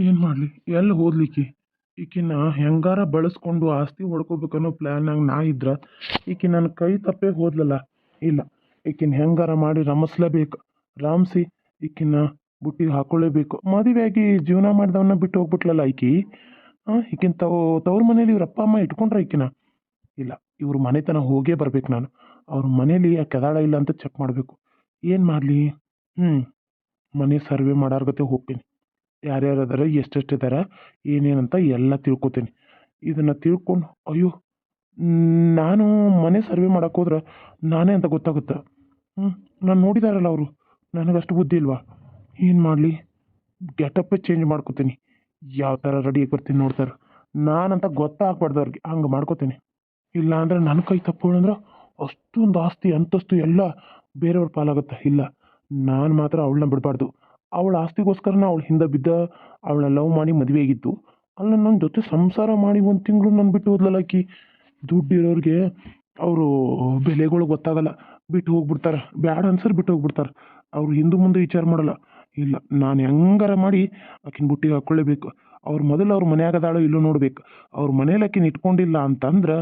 ಏನು ಮಾಡಲಿ? ಎಲ್ಲಿ ಓದ್ಲಿಕ್ಕೆ? ಈಕಿನ ಹೆಂಗಾರ ಬಳಸ್ಕೊಂಡು ಆಸ್ತಿ ಹೊಡ್ಕೋಬೇಕನ್ನೋ ಪ್ಲ್ಯಾನಾಗ ನಾ ಇದ್ರ, ಈಕಿ ನನ್ನ ಕೈ ತಪ್ಪೇ ಹೋದ್ಲಲ್ಲ ಇಲ್ಲ. ಈಕಿನ ಹೆಂಗಾರ ಮಾಡಿ ರಮಸ್ಲೇಬೇಕು? ರಾಮ್ಸಿ ಈಕಿನ ಬುಟ್ಟಿಗೆ ಹಾಕೊಳ್ಳೇಬೇಕು ಮದುವೆಯಾಗಿ ಜೀವನ ಮಾಡಿದವನ್ನ ಬಿಟ್ಟು ಹೋಗ್ಬಿಟ್ಲಲ್ಲ ಈಕಿ? ಈಕಿನ ತವ, ತವ್ರ ಮನೇಲಿ ಇವ್ರ ಅಪ್ಪ, ಅಮ್ಮ ಇಟ್ಕೊಂಡ್ರ ಈಕಿನ? ಇಲ್ಲ. ಇವ್ರ ಮನೆತನ ಹೋಗೇ ಬರ್ಬೇಕು ನಾನು. ಅವ್ರ ಮನೇಲಿ ಆ ಕೆದಾಳ ಇಲ್ಲ ಅಂತ ಚೆಕ್ ಮಾಡಬೇಕು. ಏನು ಮಾಡಲಿ? ಹ್ಞೂ ಮನೆ ಸರ್ವೆ ಮಾಡಾರ್ಗತೆ ಹೋಗ್ತೀನಿ. ಯಾರ್ಯಾರು ಅದಾರ ಎಷ್ಟೆಷ್ಟು ಇದಾರ ಏನೇನಂತ ಎಲ್ಲ ತಿಳ್ಕೊತೀನಿ. ಇದನ್ನು ತಿಳ್ಕೊಂಡು, ಅಯ್ಯೋ, ನಾನು ಮನೆ ಸರ್ವೆ ಮಾಡಕ್ಕೆ ಹೋದ್ರೆ ನಾನೇ ಅಂತ ಗೊತ್ತಾಗುತ್ತೆ. ಹ್ಞೂ ನಾನು ನೋಡಿದಾರಲ್ಲ ಅವರು ನನಗಷ್ಟು ಬುದ್ಧಿ ಇಲ್ವಾ? ಏನು ಮಾಡಲಿ? ಗೆಟಪ್ಪೇ ಚೇಂಜ್ ಮಾಡ್ಕೊತೀನಿ. ಯಾವ ಥರ ರೆಡಿಯಾಗಿ ಬರ್ತೀನಿ ನೋಡ್ತಾರೆ. ನಾನಂತ ಗೊತ್ತಾಗ್ಬಾರ್ದು ಅವ್ರಿಗೆ, ಹಂಗೆ ಮಾಡ್ಕೊತೀನಿ. ಇಲ್ಲ ಅಂದರೆ ನನ್ನ ಕೈ ತಪ್ಪು ಅಂದ್ರೆ ಅಷ್ಟೊಂದು ಆಸ್ತಿ, ಅಂತಸ್ತು ಎಲ್ಲ ಬೇರೆಯವ್ರ ಪಾಲಾಗುತ್ತೆ. ಇಲ್ಲ, ನಾನು ಮಾತ್ರ ಅವಳನ್ನ ಬಿಡಬಾರ್ದು. ಅವಳ ಆಸ್ತಿಗೋಸ್ಕರನ ಅವಳು ಹಿಂದೆ ಬಿದ್ದ ಅವಳ ಲವ್ ಮಾಡಿ ಮದುವೆ ಆಗಿತ್ತು ಅಲ್ಲ ನನ್ನ ಜೊತೆ ಸಂಸಾರ ಮಾಡಿ ಒಂದು ತಿಂಗಳು ನನ್ನ ಬಿಟ್ಟು ಹೋದ್ಲಲ್ಲ ಆಕಿ? ದುಡ್ಡು ಇರೋರಿಗೆ ಅವರು ಬೆಲೆಗಳು ಗೊತ್ತಾಗಲ್ಲ. ಬಿಟ್ಟು ಹೋಗ್ಬಿಡ್ತಾರೆ. ಬ್ಯಾಡ ಅನ್ಸರ್ ಬಿಟ್ಟು ಹೋಗ್ಬಿಡ್ತಾರೆ. ಅವ್ರು ಹಿಂದೆ ಮುಂದೆ ವಿಚಾರ ಮಾಡಲ್ಲ. ಇಲ್ಲ, ನಾನು ಹೆಂಗಾರ ಮಾಡಿ ಆಕಿನ ಬುಟ್ಟಿಗೆ ಹಾಕ್ಕೊಳ್ಳೇಬೇಕು ಅವ್ರ ಮೊದಲು ಅವ್ರ ಮನ್ಯಾಗ ಇಲ್ಲೂ ಇಲ್ಲೋ ನೋಡ್ಬೇಕು. ಅವ್ರ ಮನೇಲಿ ಆಕಿನ ಇಟ್ಕೊಂಡಿಲ್ಲ ಅಂತಂದ್ರೆ